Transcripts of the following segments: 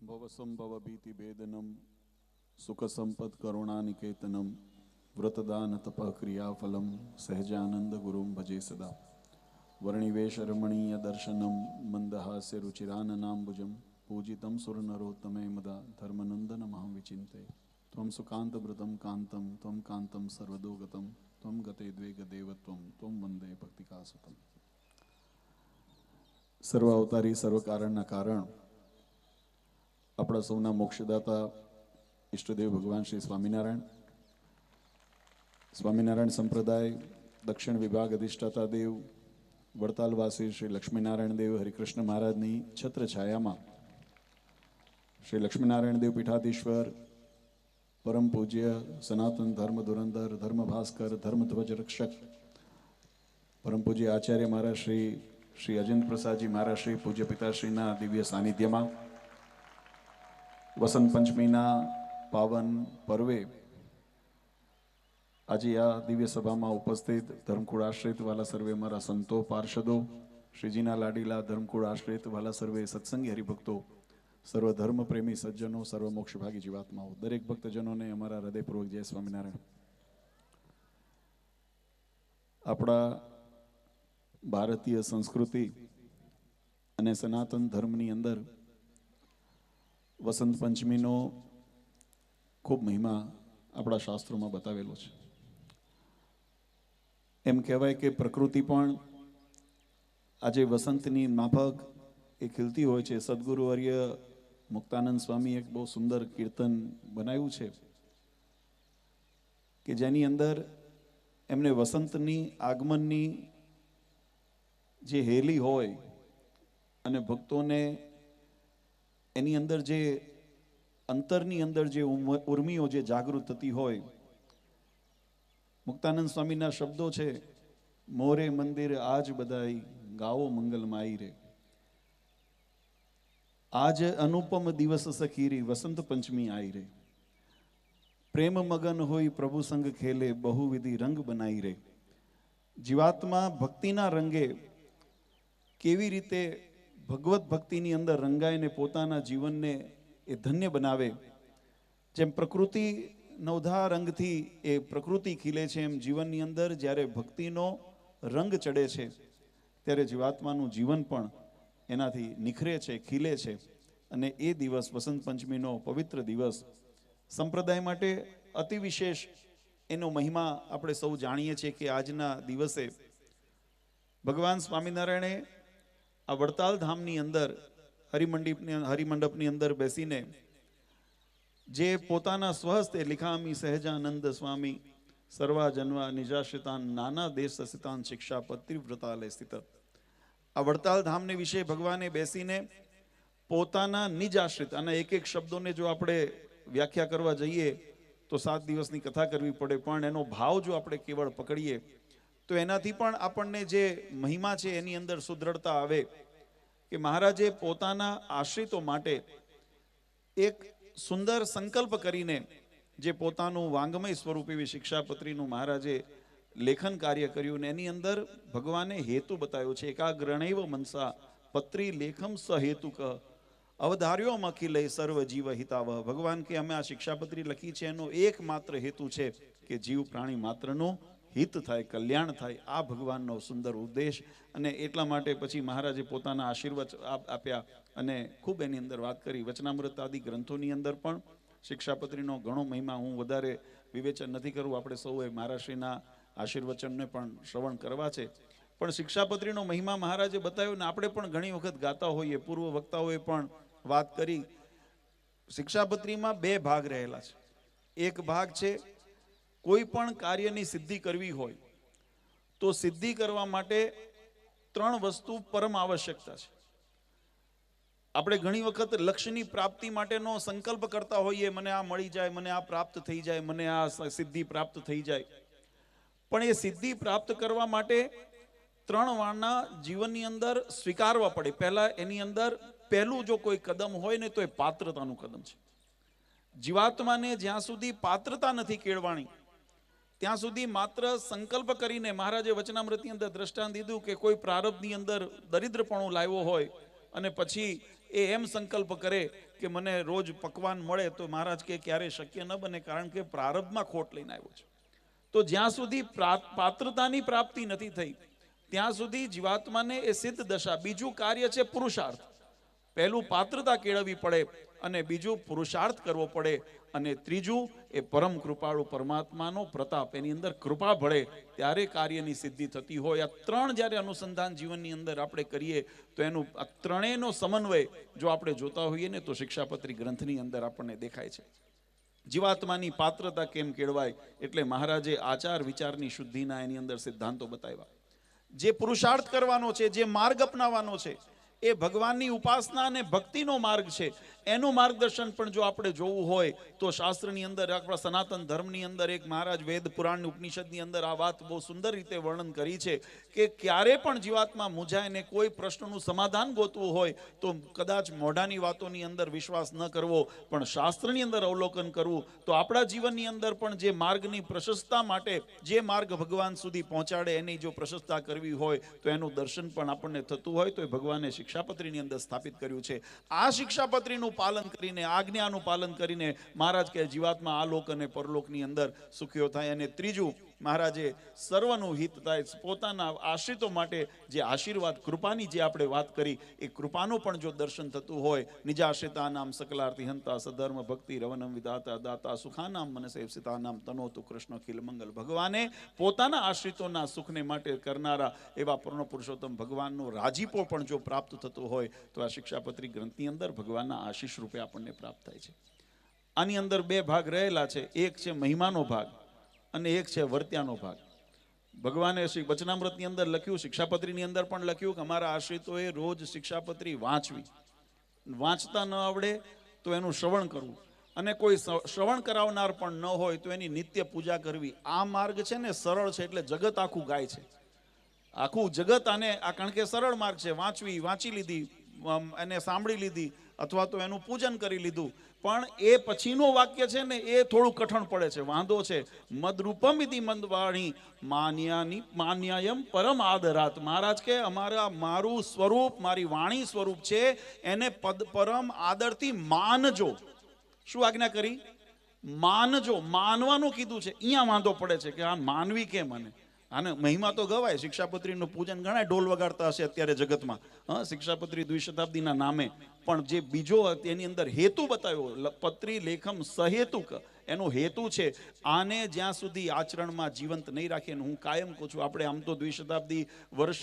ભવસંભવ ભીતિ ભેદનમ સુખ સંપદ કરુણાનિકેતનમ વ્રતદાન તપ ક્રિયાફલમ સહેજાનંદ ગુરુમ ભજે સદા વર્ણિવેશ રમણીય દર્શનમ મંદહાસ્ય રુચિરાનનાંબુજમ પૂજિતમ સુરનરોત્તમે મદા ધર્મનંદન મહં વિચિંતે ત્વમ સુકાંતભૃતમ કાંતમ ત્વમ કાંતમ સર્વદોગતમ ત્વમ ગતે દ્વેગ દેવત્વમ ત્વમ વંદે ભક્તિકાસુતમ સર્વ અવતારી સર્વ કારણના કારણ આપણા સૌના મોક્ષદાતા ઈષ્ટદેવ ભગવાન શ્રી સ્વામિનારાયણ. સ્વામિનારાયણ સંપ્રદાય, દક્ષિણ વિભાગ અધિષ્ઠાતા દેવ, વડતાલવાસી શ્રી લક્ષ્મીનારાયણ દેવ, હરિકૃષ્ણ મહારાજની છત્ર છાયામાં શ્રી લક્ષ્મીનારાયણ દેવ પીઠાધીશ્વર, પરમ પૂજ્ય, સનાતન ધર્મ ધુરંધર, ધર્મ ભાસ્કર, ધર્મ ધ્વજ રક્ષક, પરમ પૂજ્ય આચાર્ય મહારાજ શ્રી શ્રી અજંત પ્રસાદજી મહારાજ શ્રી, પૂજ્ય પિતાશ્રીના દિવ્ય સાનિધ્યમાં વસંત પંચમીના પાવન પર્વે આજે આ દિવ્ય સભામાં ઉપસ્થિત ધર્મકુળ આશ્રિત વાલા સર્વે મારા સંતો, પાર્ષદો, શ્રીજીના લાડીલા ધર્મકુળ આશ્રિત વાલા સર્વે સત્સંગી હરિભક્તો, સર્વ ધર્મ પ્રેમી સજ્જનો, સર્વ મોક્ષભાગી જીવાત્માઓ, દરેક ભક્તજનોને અમારા હૃદયપૂર્વક જય સ્વામિનારાયણ. આપણા ભારતીય સંસ્કૃતિ અને સનાતન ધર્મની અંદર વસંત પંચમીનો ખૂબ મહિમા આપણા શાસ્ત્રોમાં બતાવેલો છે. એમ કહેવાય કે પ્રકૃતિ પણ આજે વસંતની માફક એ ખીલતી હોય છે. સદગુરુવર્ય મુક્તાનંદ સ્વામી એક બહુ સુંદર કીર્તન બનાવ્યું છે કે જેની અંદર એમને વસંતની આગમનની જે હેલી હોય અને ભક્તોને એની અંદર જે અંતરની અંદર જે ઉર્મિઓ જે જાગૃત થતી હોય, મુક્તાનંદ સ્વામીના શબ્દો છે, મોરે મંદિર આજ બધાય ગાવો મંગલમાઈ રે. આજ અનુપમ દિવસ સખીરી વસંત પંચમી આઈ રે. પ્રેમ મગન હોય પ્રભુ સંગ ખેલે બહુવિધિ રંગ બનાઈ રે. જીવાત્મા ભક્તિના રંગે કેવી રીતે ભગવત ભક્તિની અંદર રંગાઈને પોતાના જીવનને એ ધન્ય બનાવે. જેમ પ્રકૃતિ નવધા રંગથી એ પ્રકૃતિ ખીલે છે, એમ જીવનની અંદર જ્યારે ભક્તિનો રંગ ચડે છે, ત્યારે જીવાત્માનું જીવન પણ એનાથી નિખરે છે, ખીલે છે. અને એ દિવસ વસંત પંચમીનો પવિત્ર દિવસ સંપ્રદાય માટે અતિ વિશેષ એનો મહિમા આપણે સૌ જાણીએ છીએ કે આજના દિવસે ભગવાન સ્વામિનારાયણે આ વડતાલ ધામની અંદર, હરિમંડપની હરિમંડપની અંદર બેસીને જે પોતાના સ્વહસ્તે લિખામી સહેજાનંદ સ્વામી સર્વા જન્વા નિજાશ્રિતાન નાના દેશ સ્થિતાન શિક્ષા પત્રિવ્રતાલય સ્થિત. આ વડતાલ ધામને વિશે ભગવાને બેસીને પોતાના નિજ આશ્રિત અને એક એક શબ્દોને જો આપણે વ્યાખ્યા કરવા જઈએ, તો સાત દિવસની કથા કરવી પડે, પણ એનો ભાવ જો આપણે કેવળ પકડીએ તો એનાથી પણ આપણને જે મહિમા છે એની અંદર સુદ્રઢતા આવે કે મહારાજે પોતાના આશ્રિતો માટે એક સુંદર સંકલ્પ કરીને જે પોતાનું વાંગમય સ્વરૂપ એવી શિક્ષાપત્રીનું મહારાજે લેખન કાર્ય કર્યું ને એની અંદર ભગવાને હેતુ બતાવ્યો છે, એકાગ્રણૈવ મનસા પત્રી લેખમ સહેતુ કહ અવધાર્યો લઈ સર્વ જીવ હિતાવહ. ભગવાન કે અમે આ શિક્ષાપત્રી લખી છે, એનો એકમાત્ર હેતુ છે કે જીવ પ્રાણી માત્રનું હિત થાય, કલ્યાણ થાય, આ ભગવાનનો સુંદર ઉદ્દેશ અને એટલા માટે પછી મહારાજે પોતાના આશીર્વાદ આપ્યા અને ખૂબ એની અંદર વાત કરી. વચનામૃત આદિ ગ્રંથોની અંદર પણ શિક્ષાપત્રીનો ઘણો મહિમા હું વધારે વિવેચન નથી કરવું આપણે સૌએ મહારાષ્ટ્રીના આશીર્વચનને પણ શ્રવણ કરવા છે. પણ શિક્ષાપત્રીનો મહિમા મહારાજે બતાવ્યો ને આપણે પણ ઘણી વખત ગાતા હોઈએ, પૂર્વ વક્તાઓએ પણ વાત કરી. શિક્ષાપત્રીમાં બે ભાગ રહેલા છે. એક ભાગ છે કોઈ પણ કાર્યની સિદ્ધિ કરવી હોય, તો સિદ્ધિ કરવા માટે ત્રણ વસ્તુ પરમ આવશ્યકતા છે. આપણે ઘણી વખત લક્ષ્યની પ્રાપ્તિ માટેનો સંકલ્પ કરતા હોઈએ, મને આ મળી જાય, મને આ પ્રાપ્ત થઈ જાય, મને આ સિદ્ધિ પ્રાપ્ત થઈ જાય. પણ એ સિદ્ધિ પ્રાપ્ત કરવા માટે ત્રણ વારના જીવનની અંદર સ્વીકારવા પડે. પહેલા એની અંદર પહેલું જો કોઈ કદમ હોય ને તો એ પાત્રતાનું કદમ છે. જીવાત્માને જ્યાં સુધી પાત્રતા નથી કેળવાણી ત્યાં સુધી માત્ર સંકલ્પ કરીને મહારાજે વચનામૃતની અંદર દ્રષ્ટાંત દીધું કે કોઈ પ્રારબ્ધની અંદર દરિદ્રપણું લાવ્યો હોય અને પછી એ એમ સંકલ્પ કરે કે મને રોજ પકવાન મળે તો મહારાજ કે ક્યારેય શક્ય ન બને કારણ કે પ્રારબ્ધમાં ખોટ લઈને આવ્યો છે. તો જ્યાં સુધી પાત્રતાની પ્રાપ્તિ નથી થઈ, ત્યાં સુધી જીવાત્માને એ સિદ્ધ દશા, બીજું કાર્ય છે પુરુષાર્થ. પહેલું પાત્રતા કેળવવી પડે અને બીજું પુરુષાર્થ કરવો પડે અને ત્રીજું, એ પરમ કૃપાળુ પરમાત્માનો પ્રતાપ. એની અંદર કૃપા ભળે ત્યારે કાર્યની સિદ્ધિ થતી હોય. આ ત્રણ જ્યારે અનુસંધાન જીવનની અંદર આપણે કરીએ, તો એનું આ ત્રણેયનો સમન્વય જો આપણે જોતા હોઈએ ને, તો શિક્ષાપત્રી ગ્રંથની અંદર આપણને દેખાય છે. જીવાત્માની પાત્રતા કેમ કેળવાય? એટલે મહારાજે આચાર વિચારની શુદ્ધિના એની અંદર સિદ્ધાંતો બતાવ્યા. જે પુરુષાર્થ કરવાનો છે, જે માર્ગ અપનાવવાનો છે, એ ભગવાનની ઉપાસના અને ભક્તિનો માર્ગ છે. એનું માર્ગદર્શન પણ જો આપણે જોવું હોય, તો શાસ્ત્રની અંદર, આપણા સનાતન ધર્મની અંદર એક મહારાજ વેદ પુરાણ ઉપનિષદની અંદર આ વાત બહુ સુંદર રીતે વર્ણન કરી છે કે ક્યારે પણ જીવાત્મા મૂંઝાય ને કોઈ પ્રશ્નનું સમાધાન ગોતવું હોય, તો કદાચ મોઢાની વાતોની અંદર વિશ્વાસ ન કરવો, પણ શાસ્ત્રની અંદર અવલોકન કરવું, તો આપણા જીવનની અંદર પણ જે માર્ગની પ્રશસ્તતા માટે, જે માર્ગ ભગવાન સુધી પહોંચાડે એની જો પ્રશસ્તતા કરવી હોય, તો એનું દર્શન પણ આપણને થતું હોય, તો એ ભગવાને શિક્ષાપત્રીની અંદર સ્થાપિત કર્યું છે. આ શિક્ષાપત્રીનું પાલન કરીને, આજ્ઞાનું પાલન કરીને મહારાજ કે જીવાત્મા આ લોક અને પરલોકની અંદર સુખ્યો થાય. અને ત્રીજું મહારાજે સર્વનું હિત થાય, પોતાના આશ્રિતો માટે જે આશીર્વાદ, કૃપાની જે આપણે વાત કરી, એ કૃપાનું પણ જો દર્શન થતું હોય, નિજાશ્રિતા નામ સકલાર્થી હંતા સધર્મ ભક્તિ રવનમ વિધાતા દાતા સુખાનામ મનસે સીતાનામ તનોતુ કૃષ્ણ ખિલ મંગલ. ભગવાને પોતાના આશ્રિતોના સુખને માટે કરનારા એવા પૂર્ણ પુરુષોત્તમ ભગવાનનો રાજીપો પણ જો પ્રાપ્ત થતો હોય, તો આ શિક્ષાપત્રી ગ્રંથની અંદર ભગવાનના આશીષ રૂપે આપણને પ્રાપ્ત થાય છે. આની અંદર બે ભાગ રહેલા છે. એક છે મહિમાનો ભાગ. અને એક છે વર્ત્યાનો ભાગ. ભગવાને શ્રી વચનામૃતની અંદર લખ્યું, શિક્ષાપત્રીની અંદર પણ લખ્યું કે અમારા આશ્રિતોએ રોજ શિક્ષાપત્રી વાંચવી. વાંચતા ન આવડે તો એનું શ્રવણ કરવું. અને કોઈ શ્રવણ કરાવનાર પણ ન હોય તો એની નિત્ય પૂજા કરવી. આ માર્ગ છે ને સરળ છે એટલે જગત આખું ગાય છે. આખું જગત આને, આ કારણ કે સરળ માર્ગ છે. વાંચવી, વાંચી લીધી એને સાંભળી લીધી અથવા તો એનું પૂજન કરી લીધું. પણ એ પછીનું વાક્ય છે ને, એ થોડું કઠણ પડે છે, વાંધો છે. મદરૂપમિતિ મંદવાણી, માન્યાની, માન્યાયમ પરમ આદરાત. મહારાજ કે, અમારા, મારું સ્વરૂપ, મારી વાણી સ્વરૂપ છે, એને પદ પરમ આદરથી માનજો. શું આજ્ઞા કરી? માનજો, માનવાનું કીધું છે. અહીંયા વાંધો પડે છે કે આ માનવી કેમ મને આને મહિમા તો ગવાય. શિક્ષાપત્રીનું પૂજન ઘણા ઢોલ વગાડતા હશે અત્યારે જગતમાં. હા, શિક્ષાપત્રી દ્વિશતાબ્દીના નામે. પણ જે બીજો તેની અંદર હેતુ બતાવ્યો પત્રી લેખમ સહેતુક. એનો હેતુ છે આને જ્યાં સુધી આચરણમાં જીવંત નહીં રાખીએ હું કાયમ કહું છું, આપણે આમ તો દ્વિશતાબ્દી વર્ષ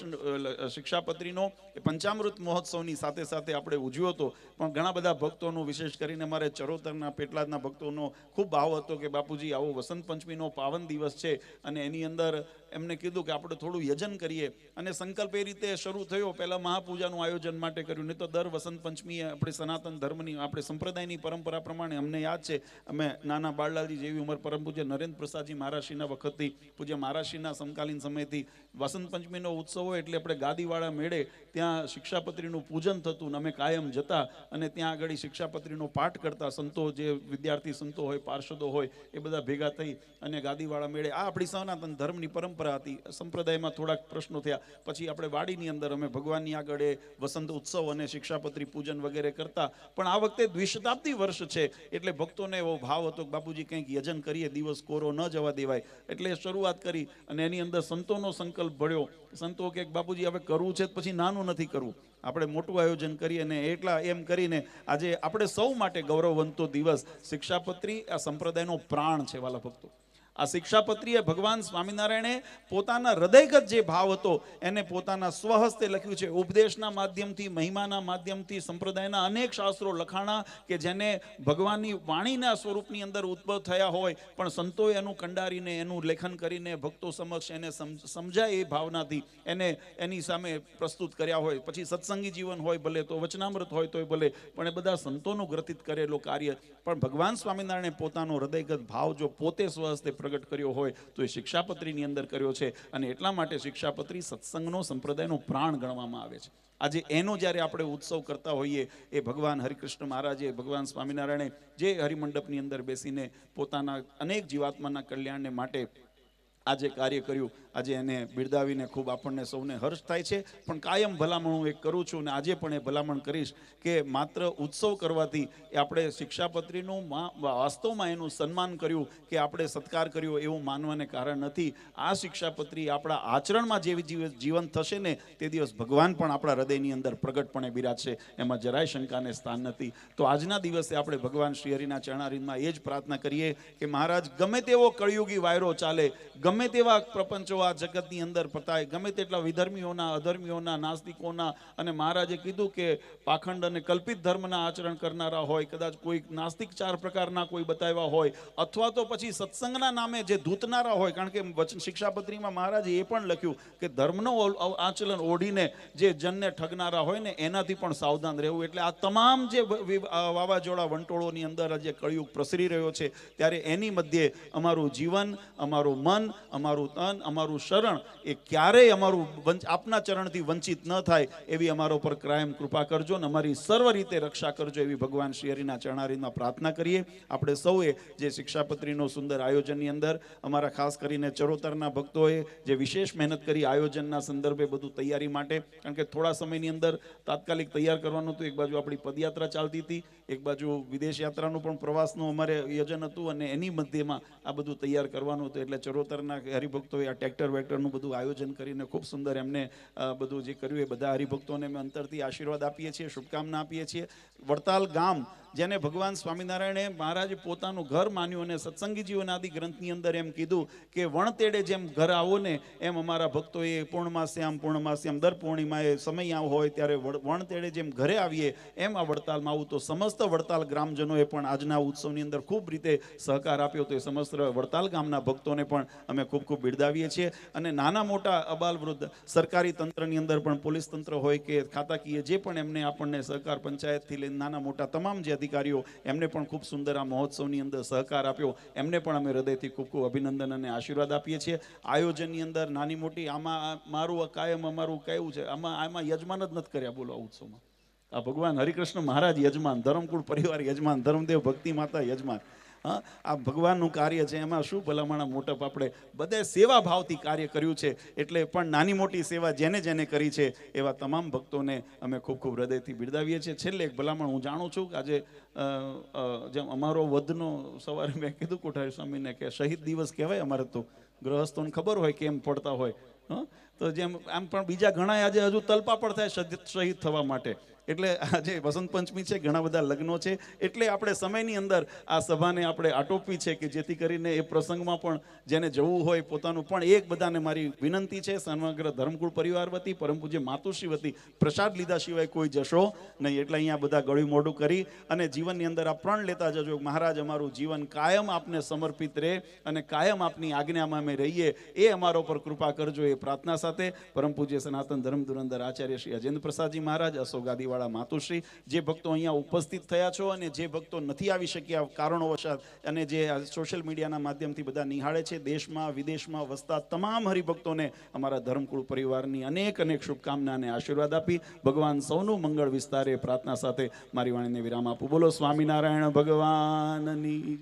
શિક્ષાપત્રીનો એ પંચામૃત મહોત્સવની સાથે સાથે આપણે ઉજવ્યો હતો. પણ ઘણા બધા ભક્તોનો, વિશેષ કરીને મારે ચરોતરના, પેટલાદના ભક્તોનો ખૂબ ભાવ હતો કે બાપુજી, આવો વસંત પંચમીનો પાવન દિવસ છે અને એની અંદર એમને કીધું કે આપણે થોડું યજન કરીએ. અને સંકલ્પ એ રીતે શરૂ થયો. પહેલાં મહાપૂજાનું આયોજન માટે કર્યું. નહીં તો દર વસંત પંચમીએ આપણે સનાતન ધર્મની, આપણે સંપ્રદાયની પરંપરા પ્રમાણે અમને યાદ છે. અમે નાના બાળલાલજી જેવી ઉંમર પરમ પૂજ્ય નરેન્દ્ર પ્રસાદજી મહારાષ્ટ્રીના વખતથી પૂજ્ય મહારાષ્ટ્રીના સમકાલીન સમયથી વસંત પંચમીનો ઉત્સવ હોય એટલે આપણે ગાદીવાળા મેળે ત્યાં શિક્ષાપત્રીનું પૂજન થતું અમે કાયમ જતા અને ત્યાં આગળ શિક્ષાપત્રીનો પાઠ કરતા સંતો જે વિદ્યાર્થી સંતો હોય, પાર્ષદો હોય, એ બધા ભેગા થઈ અને ગાદીવાળા મેળે આ આપણી સનાતન ધર્મની પરંપરા હતી. સંપ્રદાયમાં થોડાક પ્રશ્નો થયા. પછી આપણે વાડીની અંદર અમે ભગવાનની આગળ વસંત ઉત્સવ અને શિક્ષાપત્રી પૂજન વગેરે કરતા. પણ આ વખતે દ્વિશતાબ્દી વર્ષ છે. એટલે ભક્તોને એવો ભાવ હતો કે બાપુજી કંઈક યજન કરીએ, દિવસ કોરો ન જવા દેવાય. એટલે શરૂઆત કરી અને એની અંદર સંતોનો સંકલ્પ ભળ્યો સંતો કે બાપુજી, હવે કરવું છે પછી નાનું નથી કરવું. આપણે મોટું આયોજન કરીએ અને એટલા એમ કરીને આજે આપણે સૌ માટે ગૌરવવંતો દિવસ. શિક્ષાપત્રી આ સંપ્રદાયનો પ્રાણ છે વાલા ભક્તો. આ શિક્ષાપત્રીએ ભગવાન સ્વામિનારાયણે પોતાના હૃદયગત જે ભાવ હતો, એને પોતાના સ્વહસ્તે લખ્યું છે, ઉપદેશના માધ્યમથી, મહિમાના માધ્યમથી, સંપ્રદાયના અનેક શાસ્ત્રો લખાણા કે જેને ભગવાનની વાણીના સ્વરૂપની અંદર ઉદ્ભવ થયા હોય, પણ સંતોએ એનું કંડારીને, એનું લેખન કરીને ભક્તો સમક્ષ એને સમજાય એ ભાવનાથી એને એની સામે પ્રસ્તુત કર્યા હોય. પછી સત્સંગી જીવન હોય ભલે તો વચનામૃત હોય તોય ભલે, પણ એ બધા સંતોનું ગ્રથિત કરેલો કાર્ય. પણ ભગવાન સ્વામિનારાયણે પોતાનો હૃદયગત ભાવ જો પોતે સ્વહસ્તે પ્રગટ કર્યો હોય તો એ શિક્ષાપત્રીની અંદર કર્યો છે અને એટલા માટે શિક્ષાપત્રી સત્સંગનો સંપ્રદાયનો પ્રાણ ગણવામાં આવે છે. આજે એનો જ્યારે આપણે ઉત્સવ કરતા હોઈએ, એ ભગવાન હરિકૃષ્ણ મહારાજે, ભગવાન સ્વામિનારાયણે જે હરિમંડપની અંદર બેસીને પોતાના અનેક જીવાત્માના કલ્યાણને માટે આજે કાર્ય કર્યું. આજે એને બિરદાવીને ખૂબ આપણને સૌને હર્ષ થાય છે. પણ કાયમ ભલામણ હું એક કરું છું અને આજે પણ એ ભલામણ કરીશ કે માત્ર ઉત્સવ કરવાથી એ આપણે શિક્ષાપત્રીનું વાસ્તવમાં એનું સન્માન કર્યું કે આપણે સત્કાર કર્યો એવું માનવાને કારણ નથી. આ શિક્ષાપત્રી આપણા આચરણમાં જેવી જીવ- જીવન થશે ને તે દિવસ ભગવાન પણ આપણા હૃદયની અંદર પ્રગટપણે બિરાજશે. એમાં જરાય શંકાને સ્થાન નથી. તો આજના દિવસે આપણે ભગવાન શ્રી હરિના ચરણારીમાં એ જ પ્રાર્થના કરીએ કે મહારાજ, ગમે તેવો કળિયુગી વાયરો ચાલે, ગમે તેવા પ્રપંચો આ જગતની અંદર પતાય. ગમે તેટલા વિધર્મીઓના, અધર્મીઓના, નાસ્તિકોના અને મહારાજે કીધું કે પાખંડ અને કલ્પિત ધર્મના આચરણ કરનારા હોય, કદાચ કોઈ નાસ્તિક ચાર પ્રકારના કોઈ બતાવ્યા હોય, અથવા તો પછી સત્સંગના નામે જે ધૂતનારા હોય, કારણ કે વચન શિક્ષાપત્રીમાં મહારાજે એ પણ લખ્યું કે ધર્મનો આચરણ ઓઢીને જે જનને ઠગનારા હોય ને, એનાથી પણ સાવધાન રહેવું. એટલે આ તમામ જે વાવાઝોડા વંટોળોની અંદર જે કળિયુગ પ્રસરી રહ્યો છે, ત્યારે એની મધ્યે અમારું જીવન, અમારું મન, અમારું તન, અમારું શરણ એ ક્યારેય અમારું આપના ચરણથી વંચિત ન થાય એવી અમારો પર કાયમ કૃપા કરજો અને અમારી સર્વ રીતે રક્ષા કરજો એવી ભગવાન શ્રી હરિના ચરણારીમાં પ્રાર્થના કરીએ. આપણે સૌએ જે શિક્ષાપત્રીનો સુંદર આયોજનની અંદર અમારા ખાસ કરીને ચરોતરના ભક્તોએ જે વિશેષ મહેનત કરી આયોજનના સંદર્ભે બધું તૈયારી માટે, કારણ કે થોડા સમયની અંદર તાત્કાલિક તૈયાર કરવાનું હતું, એક બાજુ આપણી પદયાત્રા ચાલતી હતી, એક બાજુ વિદેશ યાત્રાનું પણ પ્રવાસનું અમારે યોજન હતું અને એની મધ્યમાં આ બધું તૈયાર કરવાનું હતું. એટલે ચરોતરના હરિભક્તોએ આ ટ્રેક્ટર વેક્ટરનું બધું આયોજન કરીને ખૂબ સુંદર એમને બધું જે કર્યું એ બધા હરિભક્તોને અમે અંતરથી આશીર્વાદ આપીએ છીએ, શુભકામના આપીએ છીએ. વડતાલ ગામ જેને ભગવાન સ્વામિનારાયણે મહારાજે પોતાનું ઘર માન્યું અને સત્સંગી જીવન આદિ ગ્રંથની અંદર એમ કીધું કે વણતેડે જેમ ઘર આવો ને એમ અમારા ભક્તોએ પૂર્ણમાસ્યામ પૂર્ણમાસ્યામ દર પૂર્ણિમાએ સમય આવ હોય ત્યારે વણતેડે જેમ ઘરે આવીએ એમ આ વડતાલમાં આવું. તો સમસ્ત વડતાલ ગ્રામજનોએ પણ આજના ઉત્સવની અંદર ખૂબ રીતે સહકાર આપ્યો. તો એ સમસ્ત વડતાલ ગામના ભક્તોને પણ અમે ખૂબ ખૂબ બિરદાવીએ છીએ. અને નાના મોટા અબાલ વૃદ્ધ સરકારી તંત્રની અંદર પણ પોલીસ તંત્ર હોય કે ખાતાકીય જે પણ એમને આપણને સહકાર પંચાયતથી લઈને નાના મોટા તમામ જે અધિકારીઓ એમને પણ ખૂબ સુંદર આ મહોત્સવની અંદર સહકાર આપ્યો. એમને પણ અમે હૃદયથી ખૂબ ખૂબ અભિનંદન અને આશીર્વાદ આપીએ છીએ. આયોજનની અંદર નાની મોટી આમાં મારું કાયમ અમારું કેવું છે, આમાં આમાં યજમાન જ નથી કર્યા બોલો આ ઉત્સવમાં. આ ભગવાન હરિકૃષ્ણ મહારાજ યજમાન, ધરમકુળ પરિવાર યજમાન, ધર્મદેવ ભક્તિ માતા યજમાન. હા? આ ભગવાનનું કાર્ય છે, એમાં શું ભલામણા મોટપ આપણે બધે સેવા ભાવથી કાર્ય કર્યું છે, એટલે પણ નાની મોટી સેવા જેને જેને કરી છે, એવા તમામ ભક્તોને અમે ખૂબ ખૂબ હૃદયથી બિરદાવીએ છીએ. છેલ્લે એક ભલામણ હું જાણું છું કે આજે જેમ અમારો વધનો સવારે મેં કીધું કોઠારી સ્વામીને કે શહીદ દિવસ કહેવાય અમારે તો, ગ્રહસ્થોને ખબર હોય કેમ પડતા હોય? તો જેમ આમ પણ બીજા ઘણા આજે હજુ તલપા પણ થાય શહીદ થવા માટે. એટલે આજે વસંત પંચમી છે, ઘણા બધા લગ્નો છે. એટલે આપણે સમયની અંદર આ સભાને આપણે આટોપવી છે કે જેથી કરીને એ પ્રસંગમાં પણ જેને જવું હોય પોતાનું પણ એક બધાને મારી વિનંતી છે. સમગ્ર ધર્મકુળ પરિવાર વતી, પરમ પૂજ્ય માતુશ્રી વતી પ્રસાદ લીધા સિવાય કોઈ જશો નહીં. એટલે અહીંયા બધા ગળ્યું મોઢું કરી અને જીવનની અંદર આ પ્રણ લેતા જજો મહારાજ, અમારું જીવન કાયમ આપને સમર્પિત રહે અને કાયમ આપની આજ્ઞામાં અમે રહીએ. એ અમારો પર કૃપા કરજો એ પ્રાર્થના સાથે પરમ પૂજ્ય સનાતન ધર્મ ધુરંધર આચાર્ય શ્રી અજેન્દ્ર પ્રસાદજી મહારાજ, અશોક વાળા માતુશ્રી જે ભક્તો અહીંયા ઉપસ્થિત થયા છો અને જે ભક્તો નથી આવી શક્યા કારણોવશાત અને જે સોશિયલ મીડિયાના માધ્યમથી બધા નિહાળે છે, દેશમાં, વિદેશમાં વસતા તમામ હરિભક્તોને અમારા ધર્મકુળ પરિવારની અનેક અનેક શુભકામના અને આશીર્વાદ આપી ભગવાન સૌનું મંગળ વિસ્તારે પ્રાર્થના સાથે મારી વાણીને વિરામ આપું. બોલો સ્વામિનારાયણ ભગવાનની